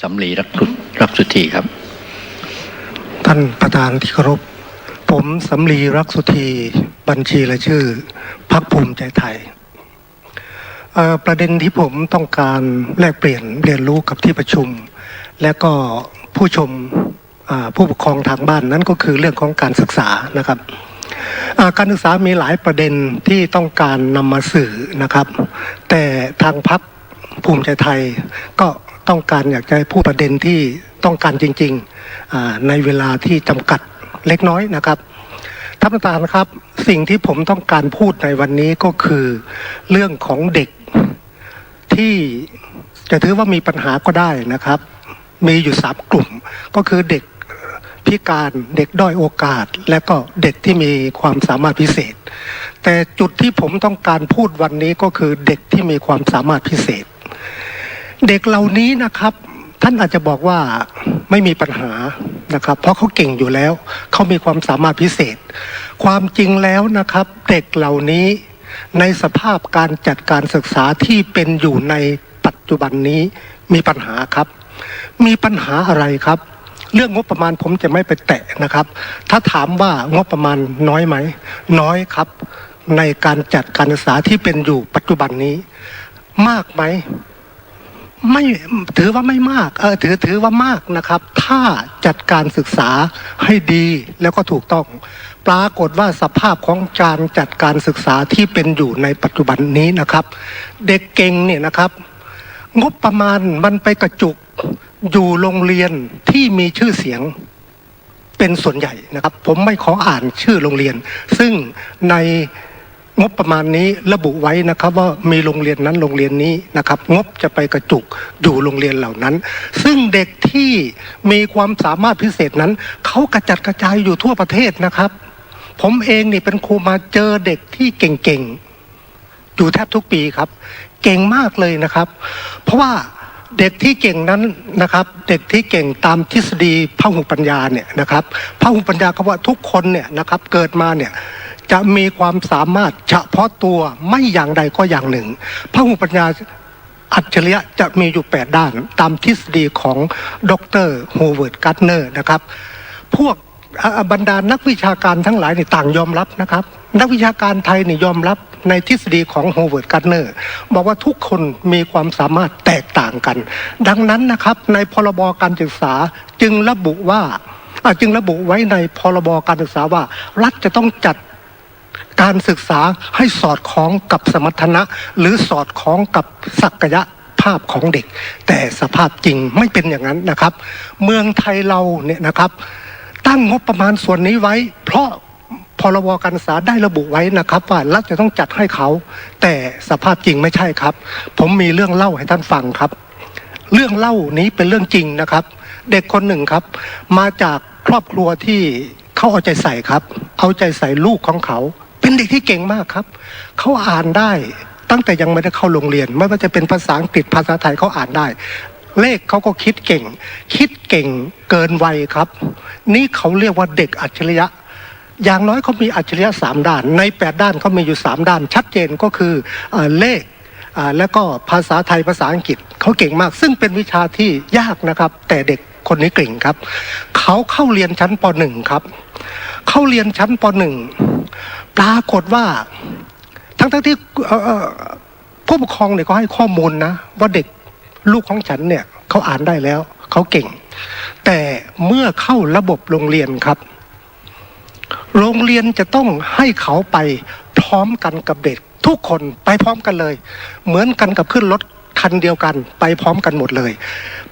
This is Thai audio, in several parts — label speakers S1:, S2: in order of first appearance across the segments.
S1: สำลีรักสุรักสุธีครับ
S2: ท่านประธานที่เคารพ ผมสำลีรักสุธีบัญชีและชื่อพักภูมิใจไทย ประเด็นที่ผมต้องการแลกเปลี่ยนเรียนรู้กับที่ประชุม และก็ผู้ชมผู้ปกครองทางบ้านนั่นก็คือเรื่องของการศึกษานะครับการศึกษามีหลายประเด็นที่ต้องการนำมาสื่อนะครับ แต่ทางพักภูมิใจไทยก็ ต้องการอยากจะให้พูดประเด็นที่ต้องการจริงๆในเวลาที่จำกัดเล็กน้อยนะครับท่านประธานครับสิ่งที่ผมต้องการพูดในวันนี้ก็คือ เรื่องของเด็กที่จะถือว่ามีปัญหาก็ได้นะครับ มีอยู่สามกลุ่ม ก็คือเด็กพิการเด็กด้อยโอกาส และก็เด็กที่มีความสามารถพิเศษ แต่จุดที่ผมต้องการพูดวันนี้ก็คือเด็กที่มีความสามารถพิเศษ เด็กเหล่านี้นะครับ ท่านอาจจะบอกว่าไม่มีปัญหานะครับ เพราะเขาเก่งอยู่แล้ว เขามีความสามารถพิเศษ ความจริงแล้วนะครับ เด็กเหล่านี้ในสภาพการจัดการศึกษาที่เป็นอยู่ในปัจจุบันนี้มีปัญหาครับ มีปัญหาอะไรครับ เรื่องงบประมาณผมจะไม่ไปแตะนะครับ ถ้าถามว่างบประมาณน้อยไหม น้อยครับ ในการจัดการศึกษาที่เป็นอยู่ปัจจุบันนี้ มากไหม ไม่ถือว่าไม่มากเออถือถือว่ามากนะครับ ถ้าจัดการศึกษาให้ดีแล้วก็ถูกต้อง ปรากฏว่าสภาพของการจัดการศึกษาที่เป็นอยู่ในปัจจุบันนี้นะครับ เด็กเก่งเนี่ยนะครับ งบประมาณมันไปกระจุกอยู่โรงเรียนที่มีชื่อเสียงเป็นส่วนใหญ่นะครับ ผมไม่ขออ่านชื่อโรงเรียน ซึ่งใน งบประมาณนี้ระบุไว้นะครับว่ามีโรงเรียนนั้นโรงเรียนนี้นะครับ งบจะไปกระจุกอยู่โรงเรียนเหล่านั้น ซึ่งเด็กที่มีความสามารถพิเศษนั้นเขากระจัดกระจายอยู่ทั่วประเทศนะครับ ผมเองนี่เป็นครูมาเจอเด็กที่เก่งๆอยู่แทบทุกปีครับ เก่งมากเลยนะครับ เพราะว่าเด็กที่เก่งนั้นนะครับ เด็กที่เก่งตามทฤษฎีพหุปัญญาเนี่ยนะครับพหุปัญญาเขาว่าทุกคนเนี่ยนะครับ เกิดมาเนี่ย จะมีความสามารถเฉพาะตัวไม่อย่างใดก็อย่างหนึ่งพระหุปัญญาอัจฉริยะจะมีอยู่ 8 ด้าน ตามทฤษฎีของดรโฮเวิร์ดการ์เนอร์นะครับ พวกบรรดานักวิชาการทั้งหลายนี่ต่างยอมรับนะครับ นักวิชาการไทยนี่ยอมรับในทฤษฎีของโฮเวิร์ดการ์เนอร์บอกว่าทุกคนมีความสามารถแตกต่างกัน ดังนั้นนะครับในพรบการศึกษาจึงระบุว่าอ่าจึงระบุไว้ในพรบการศึกษาว่า รัฐจะต้องจัด การศึกษาให้สอดคล้องกับสมรรถนะ หรือสอดคล้องกับศักยภาพของเด็ก แต่สภาพจริงไม่เป็นอย่างนั้นนะครับ เมืองไทยเราเนี่ยนะครับ ตั้งงบประมาณส่วนนี้ไว้ เพราะพรบการศึกษาได้ระบุไว้นะครับ ว่ารัฐจะต้องจัดให้เขา แต่สภาพจริงไม่ใช่ครับ ผมมีเรื่องเล่าให้ท่านฟังครับ เรื่องเล่านี้เป็นเรื่องจริงนะครับ เด็กคนหนึ่งครับ มาจากครอบครัวที่เขาเอาใจใส่ครับ เอาใจใส่ลูกของเขา เป็นเด็กที่เก่งมากครับ เขาอ่านได้ตั้งแต่ยังไม่ได้เข้าโรงเรียน ไม่ว่าจะเป็นภาษาอังกฤษภาษาไทยเขาอ่านได้ เลขเขาก็คิดเก่ง คิดเก่งเกินวัยครับ นี่เขาเรียกว่าเด็กอัจฉริยะ อย่างน้อยเขามีอัจฉริยะสามด้าน ในแปดด้านเขามีอยู่สามด้าน ชัดเจนก็คือเอ่อเลขแล้วก็ภาษาไทยภาษาอังกฤษเขาเก่งมาก ซึ่งเป็นวิชาที่ยากนะครับ แต่เด็กคนนี้เก่งครับ เขาเข้าเรียนชั้นปหนึ่งครับ เข้าเรียนชั้นปหนึ่ง ปรากฏว่า ทั้งทั้งๆที่ผู้ปกครองเนี่ยก็ให้ข้อมูลนะ ว่าเด็กลูกของฉันเนี่ยเขาอ่านได้แล้วเขาเก่ง แต่เมื่อเข้าระบบโรงเรียนครับ โรงเรียนจะต้องให้เขาไปพร้อมกันกับเด็ก ทุกคนไปพร้อมกันเลย เหมือนกันกับขึ้นรถคันเดียวกันไปพร้อมกันหมดเลย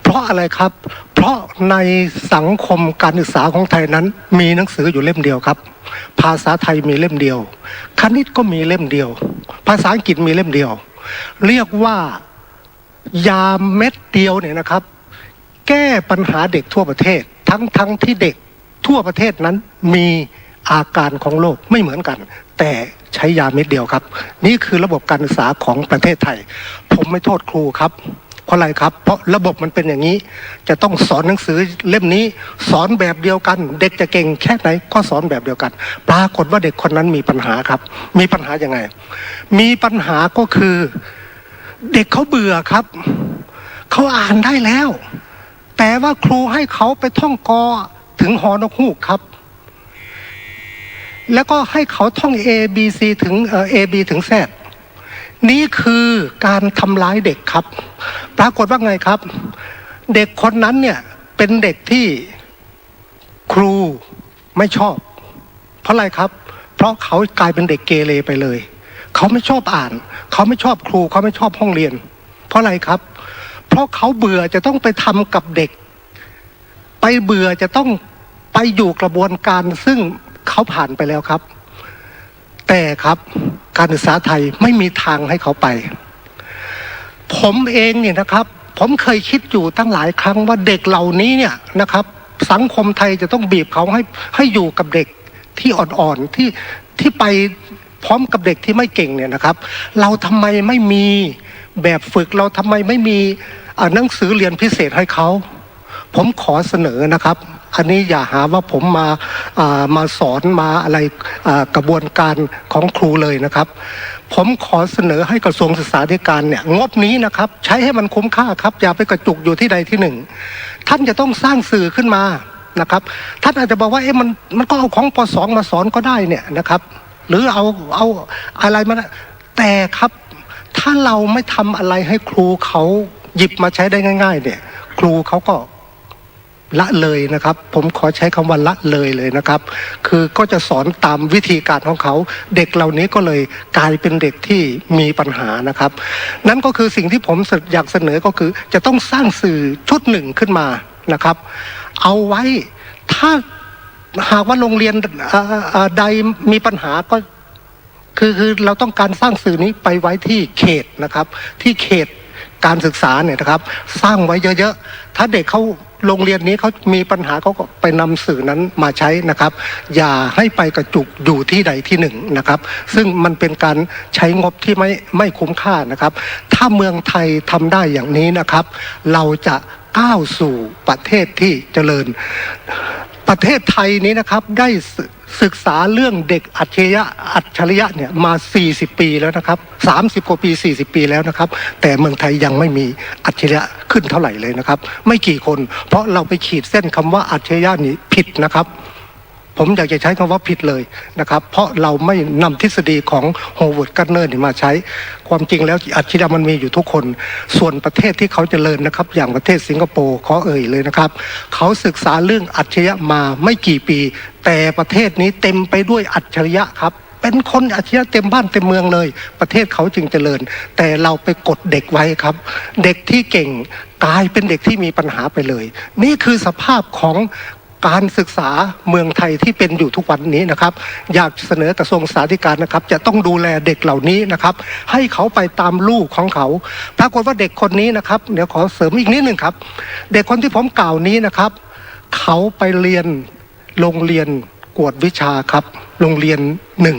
S2: เพราะอะไรครับ ราะในสังคมการศึกษาของไทยนั้น มีหนังสืออยู่เล่มเดียวครับ ภาษาไทยมีเล่มเดียว คณิตก็มีเล่มเดียว ภาษาอังกฤษมีเล่มเดียว เรียกว่ายาเม็ดเดียวเนี่ยนะครับ แก้ปัญหาเด็กทั่วประเทศ ทั้งทั้งที่เด็กทั่วประเทศนั้นมีอาการของโรคไม่เหมือนกัน แต่ใช้ยาเม็ดเดียวครับ นี่คือระบบการศึกษาของประเทศไทย ผมไม่โทษครูครับ เพราะอะไรครับ เพราะระบบมันเป็นอย่างนี้ จะต้องสอนหนังสือเล่มนี้ สอนแบบเดียวกัน เด็กจะเก่งแค่ไหนก็สอนแบบเดียวกัน ปรากฏว่าเด็กคนนั้นมีปัญหาครับ มีปัญหาอยังไง มีปัญหาก็คือ เด็กเขาเบื่อครับเขาอ่านได้แล้ว แต่ว่าครูให้เขาไปท่องกอถึงหอนกฮูกครับ แล้วก็ให้เขาท่อง A B C ถึงเอ่อ A B ถึง Z นี่คือการทำร้ายเด็กครับ ปรากฏว่าไงครับ เด็กคนนั้นเนี่ยเป็นเด็กที่ครูไม่ชอบ เพราะอะไรครับ เพราะเขากลายเป็นเด็กเกเรไปเลย เขาไม่ชอบอ่าน เขาไม่ชอบครู เขาไม่ชอบห้องเรียน เพราะอะไรครับ เพราะเขาเบื่อจะต้องไปทำกับเด็ก ไปเบื่อจะต้องไปอยู่กระบวนการซึ่งเขาผ่านไปแล้วครับ แต่ครับการศึกษาไทยไม่มีทางให้เขาไป ผมเองเนี่ยนะครับ ผมเคยคิดอยู่ตั้งหลายครั้งว่าเด็กเหล่านี้เนี่ยนะครับ สังคมไทยจะต้องบีบเขาให้ให้อยู่กับเด็กที่อ่อนๆที่ที่ไปพร้อมกับเด็กที่ไม่เก่งเนี่ยนะครับ เราทำไมไม่มีแบบฝึกเราทำไมไม่มีอ่าหนังสือเรียนพิเศษให้เขา ผมขอเสนอนะครับ อันนี้อย่าหาว่าผมมาามาสอนมาอะไรกระบวนการของครูเลยนะครับ ผมขอเสนอให้กระทรวงศึกษาธิการเนี่ยงบนี้นะครับ ใช้ให้มันคุ้มค่าครับ อย่าไปกระจุกอยู่ที่ใดที่หนึ่ง ท่านจะต้องสร้างสื่อขึ้นมานะครับ ท่านอาจจะบอกว่าเอ๊ะมันมันก็เอาของปสองมาสอนก็ได้เนี่ยนะครับ หรือเอาเอาอะไรมาแต่ครับถ้าเราไม่ทำอะไรให้ครูเขาหยิบมาใช้ได้ง่าย ๆ เนี่ย ครูเขาก็ ละเลยนะครับ ผมขอใช้คำว่าละเลยเลยนะครับ คือก็จะสอนตามวิธีการของเขา เด็กเหล่านี้ก็เลยกลายเป็นเด็กที่มีปัญหานะครับ นั่นก็คือสิ่งที่ผมอยากเสนอก็คือ จะต้องสร้างสื่อชุดหนึ่งขึ้นมานะครับ เอาไว้ถ้าหากว่าโรงเรียนอ่อเอ่อใดมีปัญหาก็คือคือเราต้องการสร้างสื่อนี้ไปไว้ที่เขตนะครับ ที่เขตการศึกษาเนี่ยนะครับ สร้างไว้เยอะๆ ถ้าเด็กเขา โรงเรียนนี้เขามีปัญหาเขาก็ไปนำสื่อนั้นมาใช้นะครับ อย่าให้ไปกระจุกอยู่ที่ใดที่หนึ่งนะครับ ซึ่งมันเป็นการใช้งบที่ไม่ไม่คุ้มค่านะครับ ถ้าเมืองไทยทำได้อย่างนี้นะครับ เราจะก้าวสู่ประเทศที่เจริญ ประเทศไทยนี้นะครับได้ศึกษาเรื่องเด็กอัจฉริยะอัจฉริยะเนี่ยมา 40 ปีแล้วนะครับ 30 กว่าปี 40 ปีแล้วนะครับ แต่เมืองไทยยังไม่มีอัจฉริยะขึ้นเท่าไหร่เลยนะครับ ไม่กี่คน เพราะเราไปขีดเส้นคำว่าอัจฉริยะนี้ผิดนะครับ ผมอยากจะใช้คำว่าผิดเลยนะครับ เพราะเราไม่นำทฤษฎีของโฮเวิร์ดกันเนอร์มาใช้ ความจริงแล้วอัจฉริยะมันมีอยู่ทุกคน ส่วนประเทศที่เขาเจริญนะครับ อย่างประเทศสิงคโปร์ขอเอ่ยเลยนะครับ เขาศึกษาเรื่องอัจฉริยะมาไม่กี่ปี แต่ประเทศนี้เต็มไปด้วยอัจฉริยะครับเป็นคนอัจฉริยะเต็มบ้านเต็มเมืองเลย ประเทศเขาจึงเจริญ แต่เราไปกดเด็กไว้ครับ เด็กที่เก่งกลายเป็นเด็กที่มีปัญหาไปเลย นี่คือสภาพของ การศึกษาเมืองไทยที่เป็นอยู่ทุกวันนี้นะครับ อยากเสนอกระทรวงศึกษาธิการนะครับ จะต้องดูแลเด็กเหล่านี้นะครับ ให้เขาไปตามลูกของเขาปรากฏว่าเด็กคนนี้นะครับเดี๋ยวขอเสริมอีกนิดหนึ่งครับ เด็กคนที่ผมกล่าวนี้นะครับ เขาไปเรียนโรงเรียนกวดวิชาครับ โรงเรียนหนึ่ง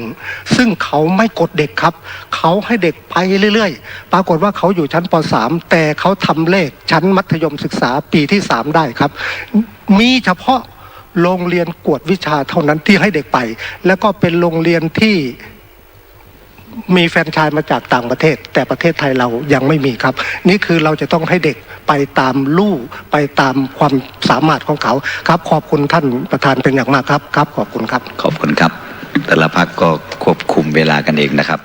S2: ซึ่งเขาไม่กดเด็กครับ เขาให้เด็กไปเรื่อยๆ ปรากฏว่าเขาอยู่ชั้นป .3 แต่เขาทำเลขชั้นมัธยมศึกษาปีที่ 3 ได้ครับ มีเฉพาะโรงเรียนกวดวิชาเท่านั้นที่ให้เด็กไป แล้วก็เป็นโรงเรียนที่มีแฟนชายมาจากต่างประเทศ แต่ประเทศไทยเรายังไม่มีครับ นี่คือเราจะต้องให้เด็กไปตามลู่ไปตามความสามารถของเขาครับ ขอบคุณท่านประธานเป็นอย่างมากครับครับ ขอบคุณครับ
S3: ขอบคุณครับ แต่ละพักก็ควบคุมเวลากันเองนะครับ